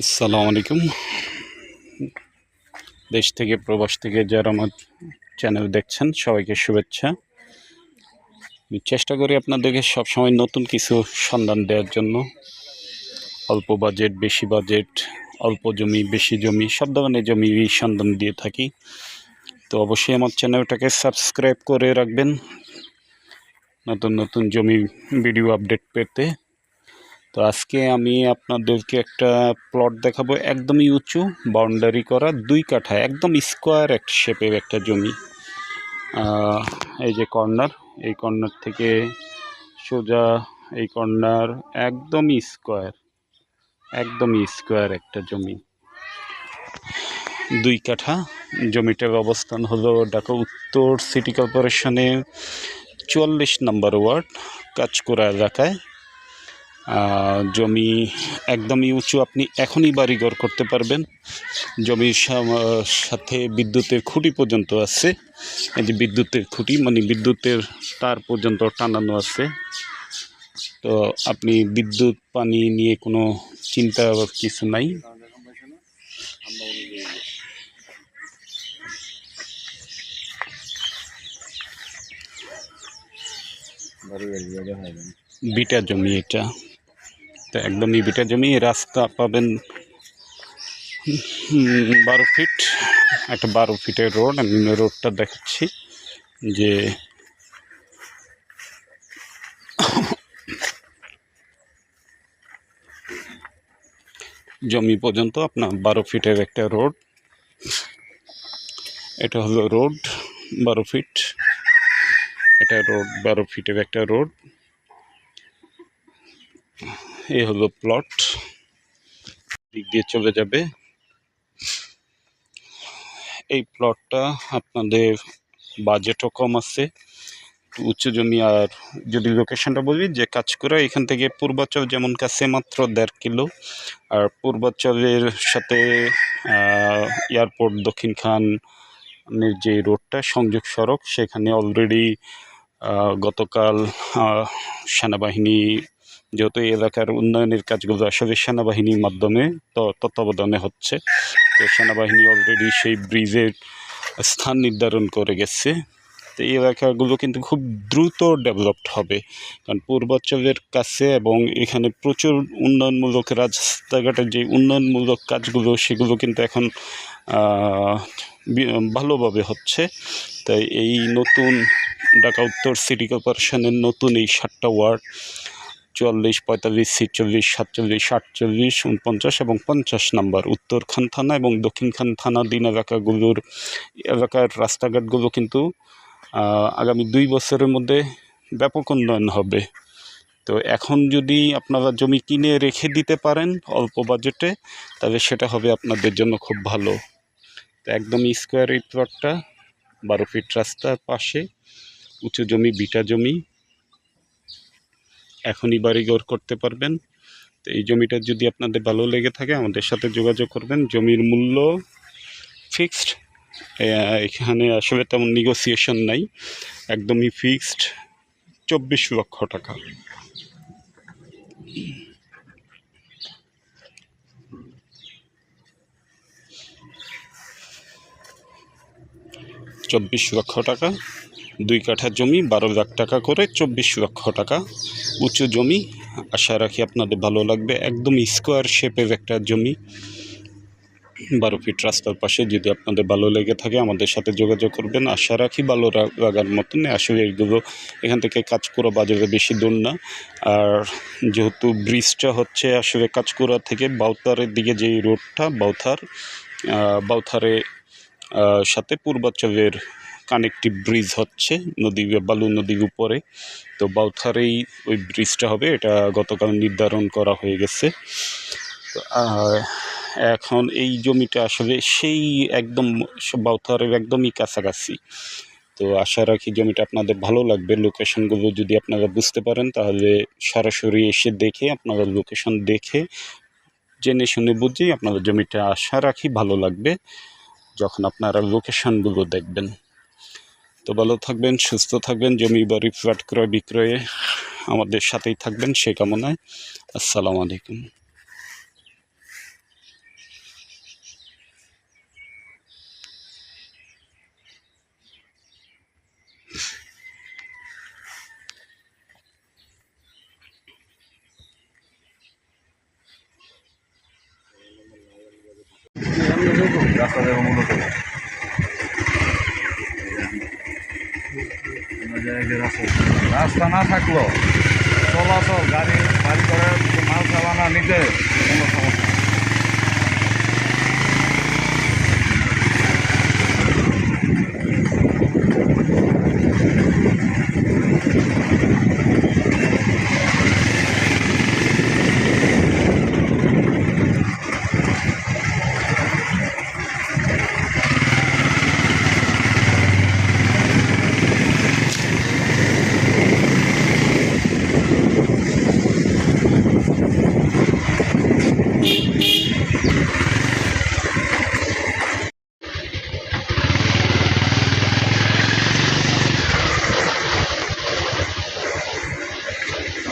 আসসালামু আলাইকুম। দেশ থেকে, প্রবাস থেকে যারা আমার চ্যানেল দেখছেন, সবাইকে শুভেচ্ছা। আমি চেষ্টা করি আপনাদেরকে সবসময় নতুন কিছু সন্ধান দেওয়ার জন্য। অল্প বাজেট বেশি বাজেট অল্প জমি, বেশি জমি, সব ধরনের জমি সন্ধান দিয়ে থাকি। তো অবশ্যই আমার চ্যানেলটাকে সাবস্ক্রাইব করে রাখবেন। নতুন নতুন জমি ভিডিও আপডেট পেতে। তো আজকে আমি আপনাদেরকে একটা প্লট দেখাবো একদমই উঁচু বাউন্ডারি করা, দুই কাঠা, একদম স্কোয়ার এক শেপের একটা জমি। এই যে কর্নার এই কর্নার থেকে সোজা এই কর্নার একদমই স্কোয়ার একদমই স্কোয়ার একটা জমি। দুই কাঠা, জমিটার অবস্থান হলো ঢাকা উত্তর সিটি কর্পোরেশনের চুয়াল্লিশ নম্বর ওয়ার্ড কাজকুড়া এলাকায়। জমি একদমই উঁচু, আপনি এখনই বাড়িঘর করতে পারবেন। জমির সাথে বিদ্যুতের খুঁটি পর্যন্ত আছে। এই যে বিদ্যুতের খুঁটি মানে বিদ্যুতের তার পর্যন্ত টানানো আছে। তো আপনি বিদ্যুৎ, পানি নিয়ে কোনো চিন্তা কিছু নাই। বিটা জমি এটা। তো একদমই বিটা জমি, রাস্তা পাবেন বারো ফিট, একটা বারো ফিটের রোড। আমি রোডটা দেখাচ্ছি যে জমি পর্যন্ত আপনার বারো ফিটের একটা রোড। এটা হলো রোড, বারো ফিট। এটা রোড, বারো ফিটের একটা রোড। এই হলো প্লট। দিক দিয়ে চলে যাবে। এই প্লটটা আপনাদের বাজেটও কম আছে। উচ্চ জমি আর যদি লোকেশনটা বলি, যে কাজ করে এখান থেকে পূর্বাচল যেমন কাছে মাত্র দেড় কিলো। আর পূর্বাচলের সাথে এয়ারপোর্ট দক্ষিণ খান যে রোডটা সংযোগ সড়ক, সেখানে অলরেডি গতকাল সেনাবাহিনী, যেহেতু এলাকার উন্নয়নের কাজগুলো আসলে সেনাবাহিনীর মাধ্যমে তত্ত্বাবধানে হচ্ছে, তো সেনাবাহিনী অলরেডি সেই ব্রিজের স্থান নির্ধারণ করে গেছে। তো এই এলাকাগুলো কিন্তু খুব দ্রুত ডেভেলপড হবে, কারণ পূর্বাঞ্চলের কাছে এবং এখানে প্রচুর উন্নয়নমূলক রাস্তাঘাটের যে উন্নয়নমূলক কাজগুলো, সেগুলো কিন্তু এখন ভালোভাবে হচ্ছে। তাই এই নতুন ঢাকা উত্তর সিটি কর্পোরেশনের নতুন এই সাতটা ওয়ার্ড, চুয়াল্লিশ, পঁয়তাল্লিশ, ছিচল্লিশ, সাতচল্লিশ, আটচল্লিশ, উনপঞ্চাশ এবং পঞ্চাশ নাম্বার উত্তর খান থানা এবং দক্ষিণ খান থানাধীন এলাকাগুলোর, এলাকার রাস্তাঘাটগুলো কিন্তু আগামী দুই বছরের মধ্যে ব্যাপক উন্নয়ন হবে। তো এখন যদি আপনারা জমি কিনে রেখে দিতে পারেন অল্প বাজেটে, তাহলে সেটা হবে আপনাদের জন্য খুব ভালো। তো একদম স্কোয়ার এই প্লটটা বারো ফিট রাস্তার পাশে, উঁচু জমি, বিটা জমি। এখনই বাড়িঘর করতে পারবেন। তো এই জমিটা যদি আপনাদের ভালো লেগে থাকে, আমাদের সাথে যোগাযোগ করবেন। জমির মূল্য ফিক্সড এখানে আসলে তেমন নেগোসিয়েশন নাই। একদমই ফিক্সড চব্বিশ লক্ষ টাকা। চব্বিশ লক্ষ টাকা, দুই কাঠা জমি, বারো লাখ টাকা করে চব্বিশ লক্ষ টাকা। উঁচু জমি, আশা রাখি আপনাদের ভালো লাগবে। একদম স্কোয়ার শেপের একটা জমি। বারো ফিট রাস্তার পাশে যদি আপনাদের ভালো লেগে থাকে, আমাদের সাথে যোগাযোগ করবেন। আশা রাখি ভালো লাগার মতন আসলে এগুলো এখান থেকে কাজকুড়া বাজারে বেশি দূর না। আর যেহেতু ব্রিজটা হচ্ছে আসলে কাজকুড়া থেকে বাউতারের দিকে যে রোডটা বাউথার বাউথারে সাথে পূর্বাঞ্চলের কানেকটিভ ব্রিজ হচ্ছে, নদী বালু নদীর উপরে। তো বাউথারেই ওই ব্রিজটা হবে, এটা গতকাল নির্ধারণ করা হয়ে গেছে। এখন এই জমিটা আসলে সেই একদম বাউথারের একদমই কাছাকাছি। তো আশা রাখি জমিটা আপনাদের ভালো লাগবে। লোকেশনগুলো যদি আপনারা বুঝতে পারেন, তাহলে সরাসরি এসে দেখে আপনারা লোকেশন দেখে, জেনে শুনে বুঝেই আপনাদের জমিটা আশা রাখি ভালো লাগবে। যখন আপনারা লোকেশানগুলো দেখবেন। তো ভালো থাকবেন, সুস্থ থাকবেন, জমি বাড়ি ফ্ল্যাট ক্রয় বিক্রয়ে আমাদের সাথেই থাকবেন, সে কামনায়। আসসালামু আলাইকুম। রাস্তা দেবো মূলত রাস্তা না থাকল চলাচল গাড়ি গাড়ি করে মাল চালানা নিতে কোনো সমস্যা নেই।